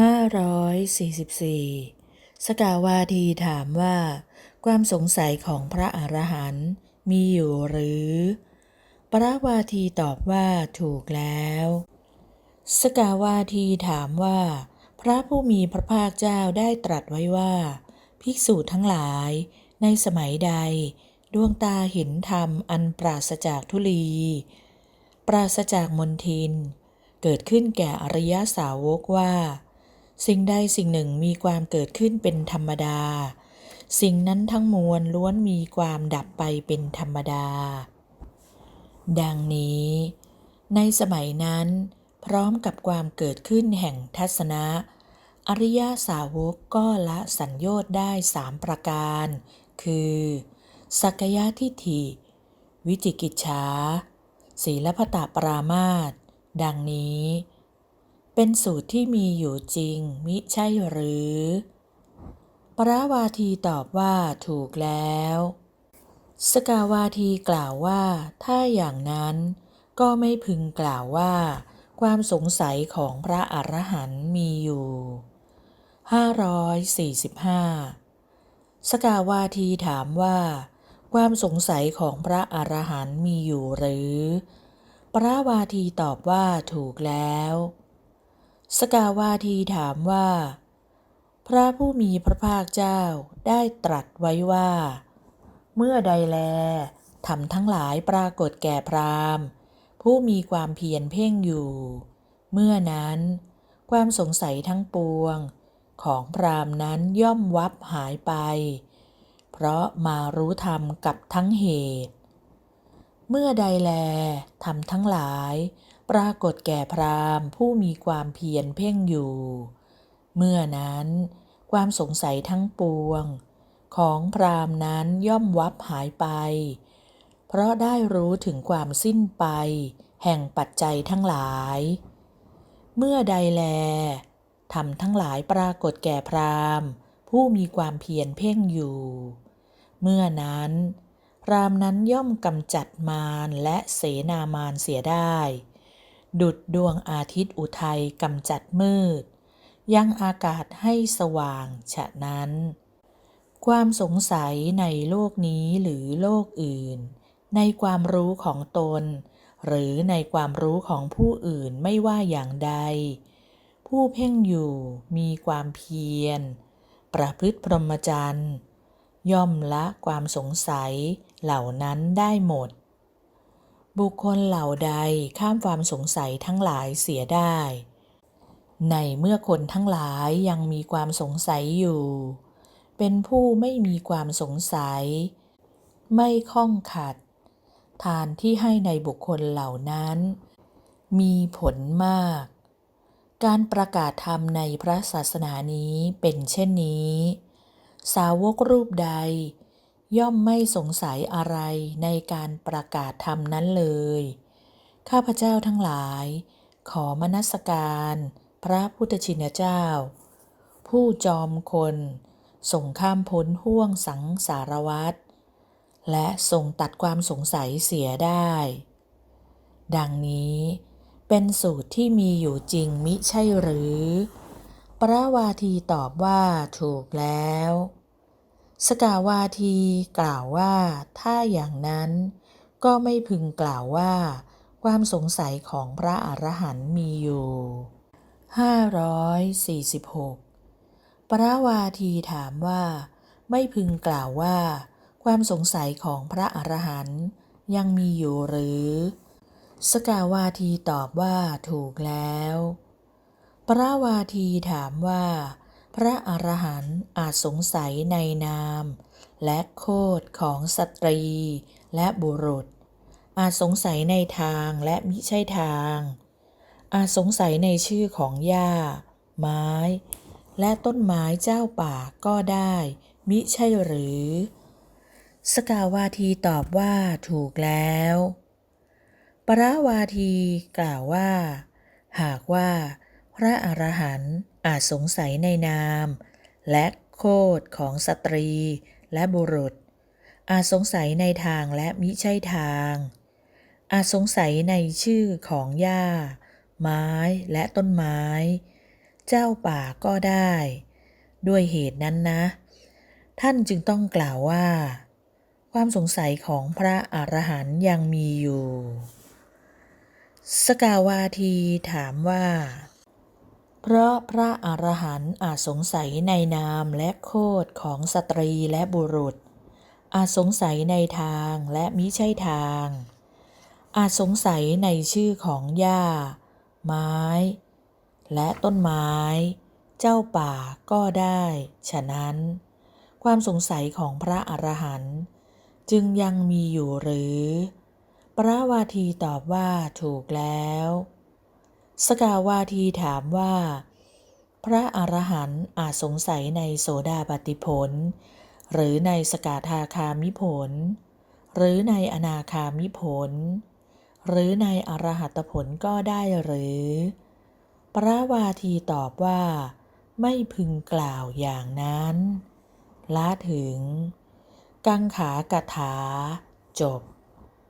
544 สกาวาทีถามว่า ความสงสัยของพระอรหันต์มีอยู่หรือปราวาทีตอบว่าถูกแล้ว สกาวาทีถามว่า พระผู้มีพระภาคเจ้าได้ตรัสไว้ว่า ภิกษุทั้งหลาย ในสมัยใด ดวงตาเห็นธรรมอันปราศจากทุลี ปราศจากมนทิน เกิดขึ้นแก่อริยสาวกว่า สิ่งใดสิ่งหนึ่งมีความเกิดขึ้นเป็นธรรมดา สิ่งนั้นทั้งมวลล้วนมีความดับไปเป็นธรรมดา ดังนี้ ในสมัยนั้น พร้อมกับความเกิดขึ้นแห่งทัศนะ อริยสาวกก็ละสัญญอดได้สามประการ คือ สักยะทิฏฐิ วิจิกิจฉาศีลพตปรามาตดังนี้ เป็นสูตรที่มีอยู่จริง มิใช่หรือ ปราวาทีตอบว่าถูกแล้ว สกาวาทีกล่าวว่า ถ้าอย่างนั้น ก็ไม่พึงกล่าวว่า ความสงสัยของพระอรหันต์มีอยู่ 545 สกาวาทีถามว่า ความสงสัยของพระอรหันต์มีอยู่หรือ ปราวาทีตอบว่าถูกแล้ว สกาวาทีถามว่า พระผู้มีพระภาคเจ้าได้ตรัสไว้ว่า เมื่อใดแลทำทั้งหลายปรากฏแก่พราหมณ์ ผู้มีความเพียรเพ่งอยู่ เมื่อนั้น ความสงสัยทั้งปวง ของพราหมณ์นั้นย่อมวับหายไป เพราะมารู้ธรรมกับทั้งเหตุ เมื่อใดแลทำทั้งหลาย ปรากฏแก่พราหมณ์ผู้มีความเพียรเพ่งอยู่ เมื่อนั้น ความสงสัยทั้งปวง ของพราหมณ์นั้นย่อมวับหายไป เพราะได้รู้ถึงความสิ้นไป แห่งปัจจัยทั้งหลาย เมื่อใดแลทำทั้งหลายปรากฏแก่พราหมณ์ ผู้มีความเพียรเพ่งอยู่ เมื่อนั้นพราหมณ์นั้นย่อมกำจัดมารและเสนามารเสียได้ ดุดดวงอาทิตย์อุทัยกำจัดมืด ยังอากาศให้สว่างฉะนั้น ความสงสัยในโลกนี้หรือโลกอื่น ในความรู้ของตน หรือในความรู้ของผู้อื่นไม่ว่าอย่างใด ผู้เพ่งอยู่มีความเพียร ประพฤติพรหมจรรย์ย่อมละความสงสัยเหล่านั้นได้หมด บุคคลเหล่าใดข้ามความสงสัยทั้งหลายเสียได้ ในเมื่อคนทั้งหลายยังมีความสงสัยอยู่ เป็นผู้ไม่มีความสงสัย ไม่ข้องขัด ทานที่ให้ในบุคคลเหล่านั้น มีผลมาก การประกาศธรรมในพระศาสนานี้เป็นเช่นนี้ สาวกรูปใด ย่อมไม่สงสัยอะไรในการประกาศธรรมนั้นเลย ข้าพเจ้าทั้งหลาย ขอมนัสการ พระพุทธชินเจ้า ผู้จอมคนส่งข้ามพ้นห่วงสังสารวัฏและทรงตัดความสงสัยเสียได้ ดังนี้เป็นสูตรที่มีอยู่จริงมิใช่หรือปราวาทีตอบว่าถูกแล้ว สกาวาทีกล่าวว่าถ้าอย่างนั้นก็ไม่พึงกล่าวว่า ความสงสัยของพระอรหันต์มีอยู่ 546 ปราวาทีถามว่า ไม่พึงกล่าวว่า ความสงสัยของพระอรหันต์ยังมีอยู่หรือ สกาวาทีตอบว่าถูกแล้ว ปราวาทีถามว่า พระอรหันต์อาจสงสัยในนาม และโคดของสตรีและบุรุษ อาจสงสัยในทางและมิใช่ทาง อาจสงสัยในชื่อของหญ้า ไม้ และต้นไม้เจ้าป่าก็ได้ มิใช่หรือ สกาวาทีตอบว่าถูกแล้วปราวาทีกล่าวว่า หากว่าพระอรหันต์ อาจสงสัยในนาม และโคดของสตรีและบุรุษ อาจสงสัยในทางและมิใช่ทาง อาจสงสัยในชื่อของหญ้า ไม้และต้นไม้ เจ้าป่าก็ได้ ด้วยเหตุนั้นนะ ท่านจึงต้องกล่าวว่า ความสงสัยของพระอรหันต์ยังมีอยู่ สกาวาทีถามว่า เพราะพระอรหันต์อาจสงสัยในนามและโคดของสตรีและบุรุษ อาจสงสัยในทางและมิใช่ทาง อาจสงสัยในชื่อของหญ้า ไม้ และต้นไม้ เจ้าป่าก็ได้ ฉะนั้น ความสงสัยของพระอรหันต์จึงยังมีอยู่หรือปราวาทีตอบว่าถูกแล้ว สกาวาทีถามว่า พระอรหันต์อาจสงสัยในโสดาปฏิผล หรือในสกาทาคามิผล หรือในอนาคามิผล หรือในอรหัตผลก็ได้หรือปราวาทีตอบว่า ไม่พึงกล่าวอย่างนั้นละถึง กังขากถาจบ